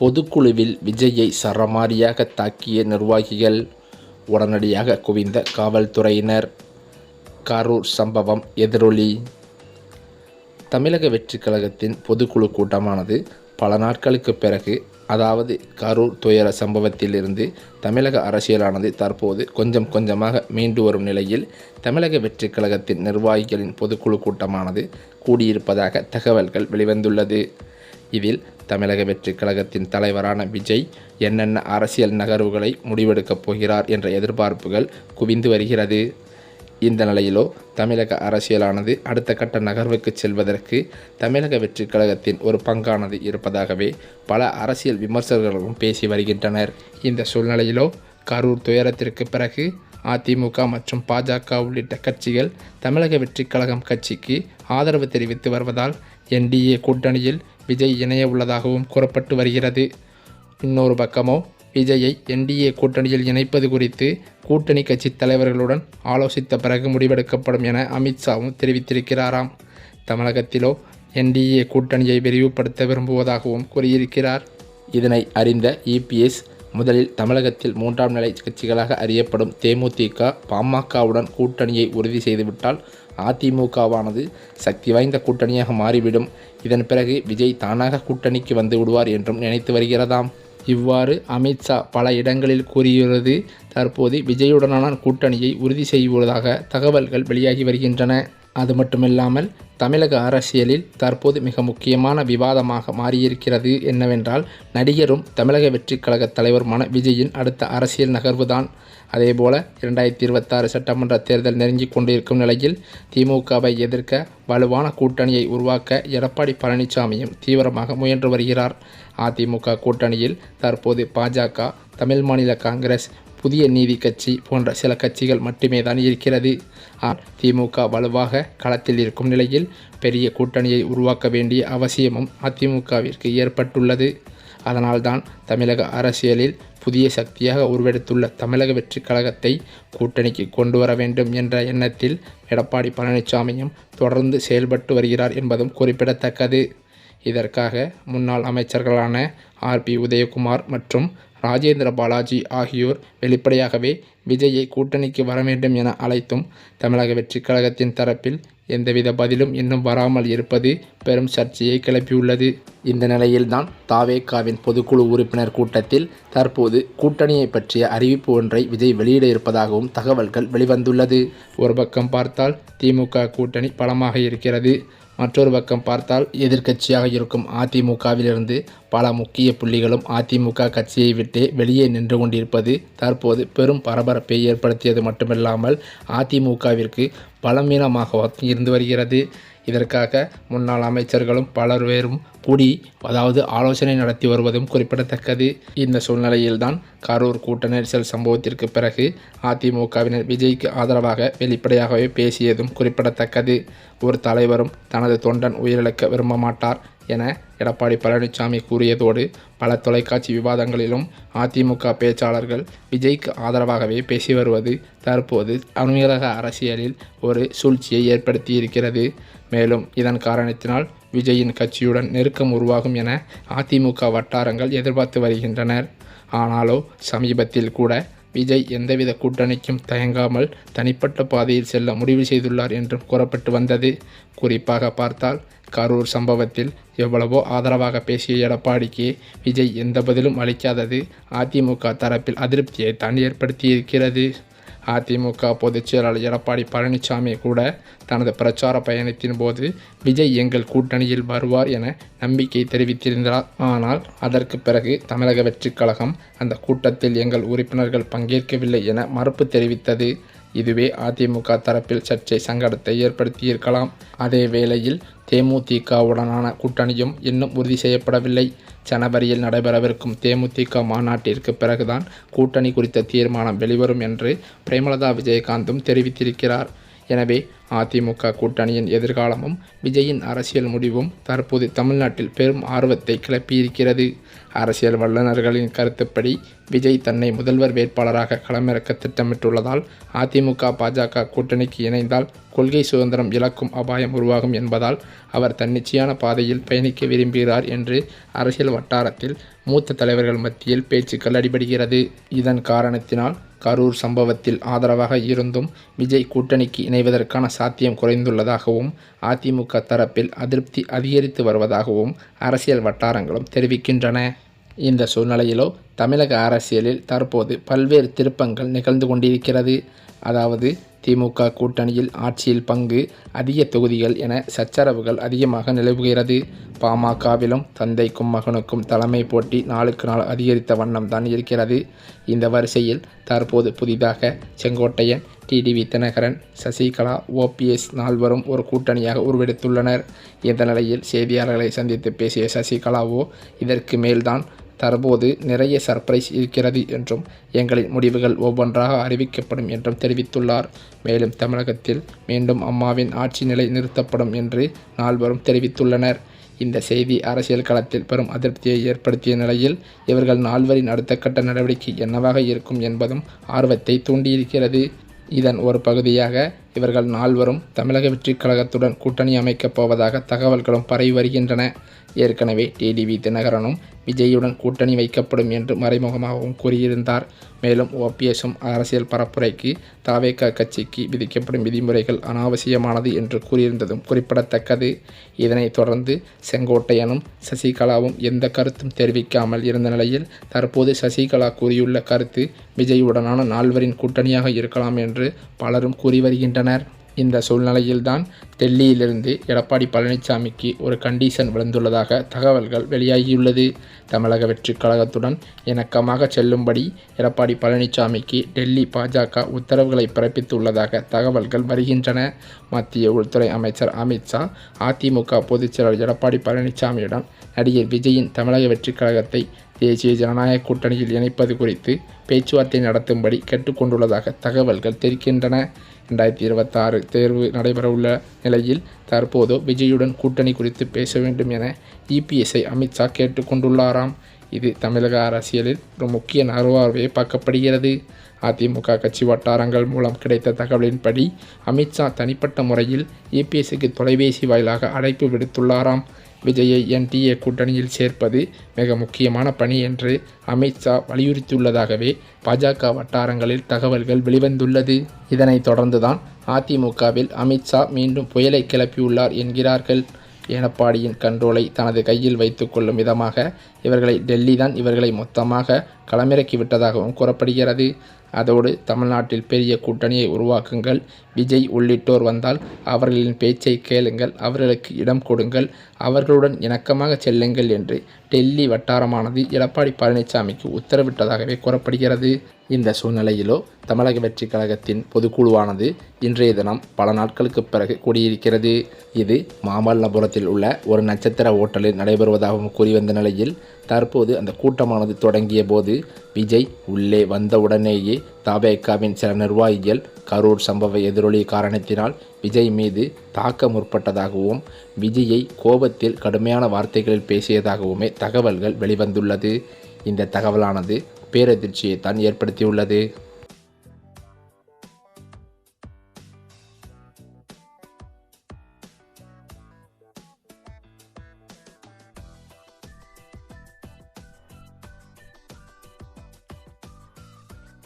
பொதுக்குழுவில் விஜய்யை சரமாரியாக தாக்கிய நிர்வாகிகள் உடனடியாக குவிந்த காவல்துறையினர். கரூர் சம்பவம் எதிரொலி. தமிழக வெற்றிக் கழகத்தின் பொதுக்குழு கூட்டமானது பல நாட்களுக்கு பிறகு அதாவது கரூர் துயர சம்பவத்திலிருந்து தமிழக அரசியலானது தற்போது கொஞ்சம் கொஞ்சமாக மீண்டு வரும் நிலையில் தமிழக வெற்றிக் கழகத்தின் நிர்வாகிகளின் பொதுக்குழு கூட்டமானது கூடியிருப்பதாக தகவல்கள் வெளிவந்துள்ளது. இதில் தமிழக வெற்றி கழகத்தின் தலைவரான விஜய் என்னென்ன அரசியல் நகர்வுகளை முடிவெடுக்கப் போகிறார் என்ற எதிர்பார்ப்புகள் குவிந்து வருகிறது. இந்த நிலையிலோ தமிழக அரசியலானது அடுத்த கட்ட நகர்வுக்கு செல்வதற்கு தமிழக வெற்றி கழகத்தின் ஒரு பங்கானது இருப்பதாகவே பல அரசியல் விமர்சகர்களும் பேசி வருகின்றனர். இந்த சூழ்நிலையிலோ கரூர் துயரத்திற்கு பிறகு அதிமுக மற்றும் பாஜக உள்ளிட்ட கட்சிகள் தமிழக வெற்றி கழகம் கட்சிக்கு ஆதரவு தெரிவித்து வருவதால் என்டிஏ கூட்டணியில் விஜய் இணைய உள்ளதாகவும் கூறப்பட்டு வருகிறது. இன்னொரு பக்கமோ விஜயை என்டிஏ கூட்டணியில் இணைப்பது குறித்து கூட்டணி கட்சி தலைவர்களுடன் ஆலோசித்த பிறகு முடிவெடுக்கப்படும் என அமித்ஷாவும் தெரிவித்திருக்கிறாராம். தமிழகத்திலோ என்டிஏ கூட்டணியை விரிவுபடுத்த விரும்புவதாகவும் கூறியிருக்கிறார். இதனை அறிந்த இபிஎஸ் முதலில் தமிழகத்தில் மூன்றாம் நிலை கட்சிகளாக அறியப்படும் தேமுதிக பாமகவுடன் கூட்டணியை உறுதி செய்துவிட்டால் அதிமுகவானது சக்தி வாய்ந்த கூட்டணியாக மாறிவிடும். இதன் பிறகு விஜய் தானாக கூட்டணிக்கு வந்து விடுவார் என்றும் நினைத்து வருகிறதாம். இவ்வாறு அமித்ஷா பல இடங்களில் கூறியுள்ளது. தற்போது விஜயுடனான கூட்டணியை உறுதி செய்வதாக தகவல்கள் வெளியாகி வருகின்றன. அது மட்டுமில்லாமல் தமிழக அரசியலில் தற்போது மிக முக்கியமான விவாதமாக மாறியிருக்கிறது என்னவென்றால் நடிகரும் தமிழக வெற்றிக் கழக தலைவருமான விஜயின் அடுத்த அரசியல் நகர்வுதான். அதேபோல இரண்டாயிரத்தி இருபத்தாறு சட்டமன்ற தேர்தல் நெருங்கிக் கொண்டிருக்கும் நிலையில் திமுகவை எதிர்க்க வலுவான கூட்டணியை உருவாக்க எடப்பாடி பழனிசாமியும் தீவிரமாக முயன்று வருகிறார். அதிமுக கூட்டணியில் தற்போது பாஜக தமிழ் மாநில காங்கிரஸ் புதிய நீதி கட்சி போன்ற சில கட்சிகள் மட்டுமே தான் இருக்கிறது திமுக வலுவாக களத்தில் இருக்கும் நிலையில் பெரிய கூட்டணியை உருவாக்க வேண்டிய அவசியமும் அதிமுகவிற்கு ஏற்பட்டுள்ளது. அதனால்தான் தமிழக அரசியலில் புதிய சக்தியாக உருவெடுத்துள்ள தமிழக வெற்றி கழகத்தை கூட்டணிக்கு கொண்டு வர வேண்டும் என்ற எண்ணத்தில் எடப்பாடி பழனிசாமியும் தொடர்ந்து செயல்பட்டு வருகிறார் என்பதும் குறிப்பிடத்தக்கது. இதற்காக முன்னாள் அமைச்சர்களான ஆர் பி உதயகுமார் மற்றும் ராஜேந்திர பாலாஜி ஆகியோர் வெளிப்படையாகவே விஜயை கூட்டணிக்கு வர வேண்டும் என அழைத்தும் தமிழக வெற்றிக் கழகத்தின் தரப்பில் எந்தவித பதிலும் இன்னும் வராமல் இருப்பது பெரும் சர்ச்சையை கிளப்பியுள்ளது. இந்த நிலையில்தான் தாவேகாவின் பொதுக்குழு உறுப்பினர் கூட்டத்தில் தற்போது கூட்டணியை பற்றிய அறிவிப்பு ஒன்றை விஜய் வெளியிட இருப்பதாகவும் தகவல்கள் வெளிவந்துள்ளது. ஒரு பக்கம் பார்த்தால் திமுக கூட்டணி பலமாக இருக்கிறது. மற்றொரு பக்கம் பார்த்தால் எதிர்க்கட்சியாக இருக்கும் அதிமுகவிலிருந்து பல முக்கிய புள்ளிகளும் அதிமுக கட்சியை விட்டு வெளியே நின்று கொண்டிருப்பது தற்போது பெரும் பரபரப்பை ஏற்படுத்தியது மட்டுமில்லாமல் அதிமுகவிற்கு பலவீனமாக இருந்து வருகிறது. இதற்காக முன்னாள் அமைச்சர்களும் பலர் வேறும் கூடி அதாவது ஆலோசனை நடத்தி வருவதும் குறிப்பிடத்தக்கது. இந்த சூழ்நிலையில்தான் கரூர் கூட்ட நெரிசல் சம்பவத்திற்கு பிறகு அதிமுகவினர் விஜய்க்கு ஆதரவாக வெளிப்படையாகவே பேசியதும் குறிப்பிடத்தக்கது. ஒரு தலைவரும் தனது தொண்டன் உயிரிழக்க விரும்ப மாட்டார் என எடப்பாடி பழனிசாமி கூறியதோடு பல தொலைக்காட்சி விவாதங்களிலும் அதிமுக பேச்சாளர்கள் விஜய்க்கு ஆதரவாகவே பேசி வருவது தற்போது தமிழக அரசியலில் ஒரு சூழ்ச்சியை ஏற்படுத்தியிருக்கிறது. மேலும் இதன் காரணத்தினால் விஜயின் கட்சியுடன் நெருக்கம் உருவாகும் என அதிமுக வட்டாரங்கள் எதிர்பார்த்து வருகின்றனர். ஆனாலோ சமீபத்தில் கூட விஜய் எந்தவித கூட்டணிக்கும் தயங்காமல் தனிப்பட்ட பாதையில் செல்ல முடிவு செய்துள்ளார் என்றும் கூறப்பட்டு வந்தது. குறிப்பாக பார்த்தால் கரூர் சம்பவத்தில் எவ்வளவோ ஆதரவாக பேசிய எடப்பாடிக்கு விஜய் எந்த பதிலும் அளிக்காதது அதிமுக தரப்பில் அதிருப்தியை தான் ஏற்படுத்தியிருக்கிறது. அதிமுக பொதுச்செயலாளர் எடப்பாடி பழனிசாமி கூட தனது பிரச்சார பயணத்தின் போது விஜய் எங்கள் கூட்டணியில் வருவார் என நம்பிக்கை தெரிவித்திருந்தார். ஆனால் அதற்கு பிறகு தமிழக வெற்றிக் கழகம் அந்த கூட்டத்தில் எங்கள் உறுப்பினர்கள் பங்கேற்கவில்லை என மறுப்பு தெரிவித்தது. இதுவே அதிமுக தரப்பில் சர்ச்சை சங்கடத்தை ஏற்படுத்தியிருக்கலாம். அதே வேளையில் தேமுதிகவுடனான கூட்டணியும் இன்னும் உறுதி செய்யப்படவில்லை. ஜனவரியில் நடைபெறவிருக்கும் தேமுதிக மாநாட்டிற்கு பிறகுதான் கூட்டணி குறித்த தீர்மானம் வெளிவரும் என்று பிரேமலதா விஜயகாந்தும் தெரிவித்திருக்கிறார். எனவே அதிமுக கூட்டணியின் எதிர்காலமும் விஜயின் அரசியல் முடிவும் தற்போது தமிழ்நாட்டில் பெரும் ஆர்வத்தை கிளப்பியிருக்கிறது. அரசியல் வல்லுநர்களின் கருத்துப்படி விஜய் தன்னை முதல்வர் வேட்பாளராக களமிறக்க திட்டமிட்டுள்ளதால் அதிமுக பாஜக கூட்டணிக்கு இணைந்தால் கொள்கை சுதந்திரம் இழக்கும் அபாயம் உருவாகும் என்பதால் அவர் தன்னிச்சையான பாதையில் பயணிக்க விரும்புகிறார் என்று அரசியல் வட்டாரத்தில் மூத்த தலைவர்கள் மத்தியில் பேச்சுக்கள் அடிபடுகிறது. இதன் காரணத்தினால் கரூர் சம்பவத்தில் ஆதரவாக இருந்தும் விஜய் கூட்டணிக்கு இணைவதற்கான சாத்தியம் குறைந்துள்ளதாகவும் அதிமுக தரப்பில் அதிருப்தி அதிகரித்து வருவதாகவும் அரசியல் வட்டாரங்களும் தெரிவிக்கின்றன. இந்த சூழ்நிலையிலோ தமிழக அரசியலில் தற்போது பல்வேறு திருப்பங்கள் நிகழ்ந்து கொண்டிருக்கிறது. அதாவது திமுக கூட்டணியில் ஆட்சியில் பங்கு அதிக தொகுதிகள் என சச்சரவுகள் அதிகமாக நிலவுகிறது. பாமகவிலும் தந்தைக்கும் மகனுக்கும் தலைமை போட்டி நாளுக்கு நாள் அதிகரித்த வண்ணம் தான் இருக்கிறது. இந்த வரிசையில் தற்போது புதிதாக செங்கோட்டையன் டிடிவி தினகரன் சசிகலா ஓபிஎஸ் நால்வரும் ஒரு கூட்டணியாக உருவெடுத்துள்ளனர். இந்த நிலையில் செய்தியாளர்களை சந்தித்து பேசிய சசிகலாவோ இதற்கு மேல்தான் தற்போது நிறைய சர்ப்ரைஸ் இருக்கிறது என்றும் எங்களின் முடிவுகள் ஒவ்வொன்றாக அறிவிக்கப்படும் என்றும் தெரிவித்துள்ளார். மேலும் தமிழகத்தில் மீண்டும் அம்மாவின் ஆட்சி நிலை நிறுத்தப்படும் என்று நால்வரும் தெரிவித்துள்ளனர். இந்த செய்தி அரசியல் களத்தில் பெரும் அதிருப்தியை ஏற்படுத்திய நிலையில் இவர்கள் நால்வரின் அடுத்த கட்ட நடவடிக்கை என்னவாக இருக்கும் என்பதும் ஆர்வத்தை தூண்டியிருக்கிறது. இதன் ஒரு பகுதியாக இவர்கள் நால்வரும் தமிழக வெற்றிக் கழகத்துடன் கூட்டணி அமைக்கப் போவதாக தகவல்களும் பரவி வருகின்றன. ஏற்கனவே டிடிவி தினகரனும் விஜயுடன் கூட்டணி வைக்கப்படும் என்று மறைமுகமாகவும் கூறியிருந்தார். மேலும் ஓபிஎஸும் அரசியல் பரப்புரைக்கு தாவேக கட்சிக்கு விதிக்கப்படும் விதிமுறைகள் அனாவசியமானது என்று கூறியிருந்ததும் குறிப்பிடத்தக்கது. இதனைத் தொடர்ந்து செங்கோட்டையனும் சசிகலாவும் எந்த கருத்தும் தெரிவிக்காமல் இருந்த நிலையில் தற்போது சசிகலா கூறியுள்ள கருத்து விஜயுடனான நால்வரின் கூட்டணியாக இருக்கலாம் என்று பலரும் கூறி வருகின்றனர். இந்த சூழ்நிலையில்தான் டெல்லியிலிருந்து எடப்பாடி பழனிசாமிக்கு ஒரு கண்டிஷன் விழுந்துள்ளதாக தகவல்கள் வெளியாகியுள்ளது. தமிழக வெற்றிக் கழகத்துடன் இணக்கமாக செல்லும்படி எடப்பாடி பழனிசாமிக்கு டெல்லி பாஜக உத்தரவுகளை பிறப்பித்துள்ளதாக தகவல்கள் வருகின்றன. மத்திய உள்துறை அமைச்சர் அமித்ஷா அதிமுக பொதுச்செயலர் எடப்பாடி பழனிசாமியுடன் நடிகர் விஜயின் தமிழக வெற்றிக் கழகத்தை தேசிய ஜனநாயக கூட்டணியில் இணைப்பது குறித்து பேச்சுவார்த்தை நடத்தும்படி கேட்டுக்கொண்டுள்ளதாக தகவல்கள் தெரிக்கின்றன ரெண்டாயிரத்தி இருபத்தாறு தேர்வு நடைபெறவுள்ள நிலையில் தற்போது விஜயுடன் கூட்டணி குறித்து பேச வேண்டும் என இபிஎஸ்ஐ அமித்ஷா கேட்டுக்கொண்டுள்ளாராம் இது தமிழக அரசியலில் ஒரு முக்கிய நகர்வாகவே பார்க்கப்படுகிறது. அதிமுக கட்சி வட்டாரங்கள் மூலம் கிடைத்த தகவலின்படி அமித்ஷா தனிப்பட்ட முறையில் இபிஎஸ்சிக்கு தொலைபேசி வாயிலாக அழைப்பு விடுத்துள்ளாராம். விஜயை என்டிஏ கூட்டணியில் சேர்ப்பது மிக முக்கியமான பணி என்று அமித்ஷா வலியுறுத்தியுள்ளதாகவே பாஜக வட்டாரங்களில் தகவல்கள் வெளிவந்துள்ளது. இதனைத் தொடர்ந்துதான் அதிமுகவில் அமித்ஷா மீண்டும் புயலை கிளப்பியுள்ளார் என்கிறார்கள். எடப்பாடியின் கண்ட்ரோலை தனது கையில் வைத்துக்கொள்ளும் விதமாக இவர்களை டெல்லி தான் இவர்களை மொத்தமாக களமிறக்கி விட்டதாகவும் கூறப்படுகிறது. அதோடு தமிழ்நாட்டில் பெரிய கூட்டணியை உருவாக்குங்கள். விஜய் உள்ளிட்டோர் வந்தால் அவர்களின் பேச்சை கேளுங்கள். அவர்களுக்கு இடம் கொடுங்கள். அவர்களுடன் இணக்கமாக செல்லுங்கள் என்று டெல்லி வட்டாரமானது எடப்பாடி பழனிசாமிக்கு உத்தரவிட்டதாகவே கூறப்படுகிறது. இந்த சூழ்நிலையிலோ தமிழக வெற்றி கழகத்தின் பொதுக்குழுவானது இன்றைய தினம் பல நாட்களுக்கு பிறகு கூடியிருக்கிறது. இது மாமல்லபுரத்தில் உள்ள ஒரு நட்சத்திர ஓட்டலில் நடைபெறுவதாகவும் கூறி வந்த நிலையில் தற்போது அந்த கூட்டமானது தொடங்கிய போது விஜய் உள்ளே வந்தவுடனேயே தாபேக்காவின் சில நிர்வாகிகள் கரூர் சம்பவ எதிரொலி காரணத்தினால் விஜய் மீது தாக்க முற்பட்டதாகவும் விஜயை கோபத்தில் கடுமையான வார்த்தைகளில் பேசியதாகவுமே தகவல்கள் வெளிவந்துள்ளது. இந்த தகவலானது பேரதிர்ச்சியை தான் ஏற்படுத்தியுள்ளது.